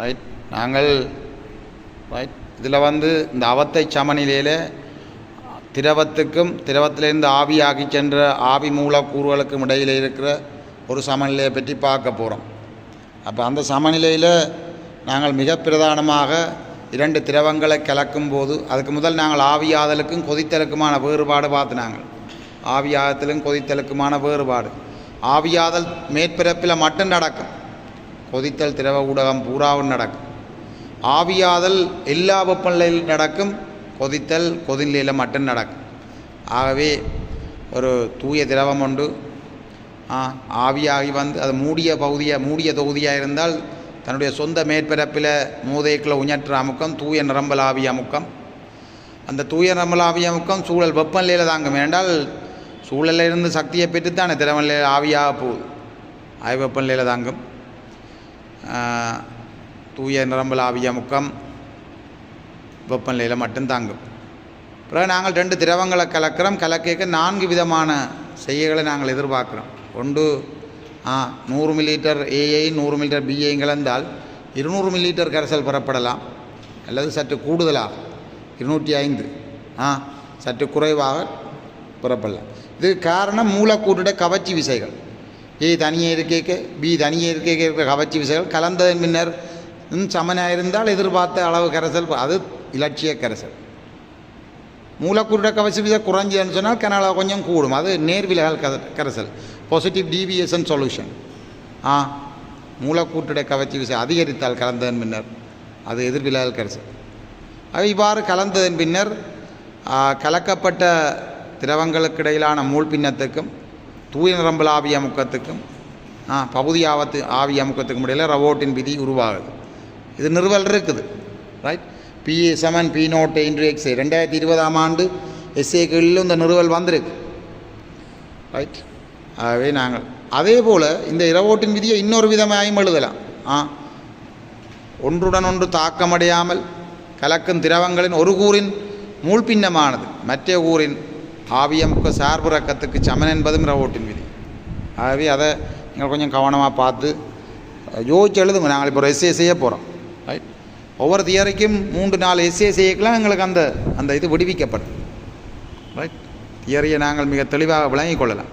Right நாங்கள் right இதில் வந்து இந்த அவத்தை சமநிலையில் திரவத்துக்கும் திரவத்திலிருந்து ஆவியாகி சென்ற ஆவி மூலக்கூறுகளுக்கும் இடையில் இருக்கிற ஒரு சமநிலையை பற்றி பார்க்க போகிறோம் அப்போ அந்த சமநிலையில் நாங்கள் மிக பிரதானமாக இரண்டு திரவங்களை கலக்கும் போது அதுக்கு முதல் நாங்கள் ஆவியாதலுக்கும் கொதித்தலுக்குமான வேறுபாடு பார்த்து நாங்கள். ஆவியாதத்திலும் கொதித்தலுக்குமான வேறுபாடு. ஆவியாதல் மேற்பரப்பில் மட்டும் நடக்கும். கொதித்தல் திரவ ஊடகம் பூராவும் நடக்கும். ஆவியாதல் எல்லா வெப்பநிலையில் நடக்கும் கொதித்தல் கொதிநிலையில் மட்டும் நடக்கும். ஆகவே ஒரு தூய திரவம் உண்டு. ஆ, ஆவியாகி வந்து அது மூடிய பகுதியாக மூடிய தொகுதியாக இருந்தால் தன்னுடைய சொந்த மேற்பரப்பில் மூதைக்குள்ள உஞற்ற அமுக்கம் தூய நிரம்பலாவிய அமுக்கம். அந்த தூய நிரம்பலாவிய அமுக்கம் சூழல் வெப்பநிலையில் தாங்கும். ஏனென்றால் சூழலில் இருந்து சக்தியை பெற்றுத்தானே திரவநிலையில் ஆவியாக போகுது. ஆய்வெப்பநிலையில் தாங்கும். தூய நிரம்பலாவிய முக்கம் வெப்பநிலையில் மட்டும் தாங்கும். பிறகு நாங்கள் ரெண்டு திரவங்களை கலக்கிறோம். கலக்க நான்கு விதமான செய்கைகளை நாங்கள் எதிர்பார்க்குறோம். ஒன்று ஆ நூறு மில்லிலிட்டர் ஏஐ நூறு மில்லிலிட்டர் பிஐ கலந்தால் இருநூறு மில்லிலிட்டர் கரைசல் பெறப்படலாம். அல்லது சற்று கூடுதலாக இருநூற்றி ஐந்து ஆ சற்று குறைவாக பெறப்படலாம். இதுக்கு காரணம் மூலக்கூட்டுடைய கவர்ச்சி விசைகள். ஏ தனியே இருக்கேக்க பி தனியே இருக்கேக்க இருக்கிற கவர்ச்சி விசைகள் கலந்ததன் பின்னர் சமனாக இருந்தால் எதிர்பார்த்த அளவு கரைசல் அது இலட்சிய கரைசல். மூலக்கூறுட கவர்ச்சி விசை குறைஞ்சதுன்னு சொன்னால் கனலா கொஞ்சம் கூடும். அது நேர்விலகல் கத- கரைசல். பாசிட்டிவ் டிவியேஷன் சொல்யூஷன் ஆ மூலக்கூட்டுடைய கவர்ச்சி விசை அதிகரித்தால் கலந்ததன் பின்னர் அது எதிர்விலகல் கரைசல். அது இவ்வாறு கலந்ததன் பின்னர் கலக்கப்பட்ட திரவங்களுக்கு இடையிலான மூல் பின்னத்துக்கும் தூய நிரம்பல் ஆவி அமுக்கத்துக்கும் ஆ பகுதி ஆபத்து ஆவி அமுக்கத்துக்கும் இடையில் ரவோட்டின் விதி உருவாகுது. இது நிறுவல் இருக்குது right BA seven B note இன்று எக்ஸ் ரெண்டாயிரத்தி இருபதாம் ஆண்டு எஸ்ஏக்களிலும் இந்த நிறுவல் வந்திருக்கு ரைட் ஆகவே நாங்கள் அதே போல் இந்த இரவோட்டின் விதியை இன்னொரு விதமாயும் எழுதலாம் ஆ? ஒன்றுடன் ஒன்று தாக்கமடையாமல் கலக்கும் திரவங்களின் ஒரு கூறின் மூழ்பின்னமானது மற்ற கூறின் ஆவியமுக்க சார்பு ரக்கத்துக்கு சமன் என்பதும் ரவோட்டின் விதி. ஆகவே அதை நீங்கள் கொஞ்சம் கவனமாக பார்த்து யோசிச்சு எழுதுங்க. நாங்கள் இப்போ ஒரு எஸ்ஏ செய்ய போகிறோம் ரைட் ஒவ்வொரு தியரிக்கும் மூன்று நாலு எஸ்ஏ செய்யக்கலாம் எங்களுக்கு அந்த அந்த இது விடுவிக்கப்படும். ரைட் தியரியை நாங்கள் மிக தெளிவாக விளங்கிக் கொள்ளலாம்.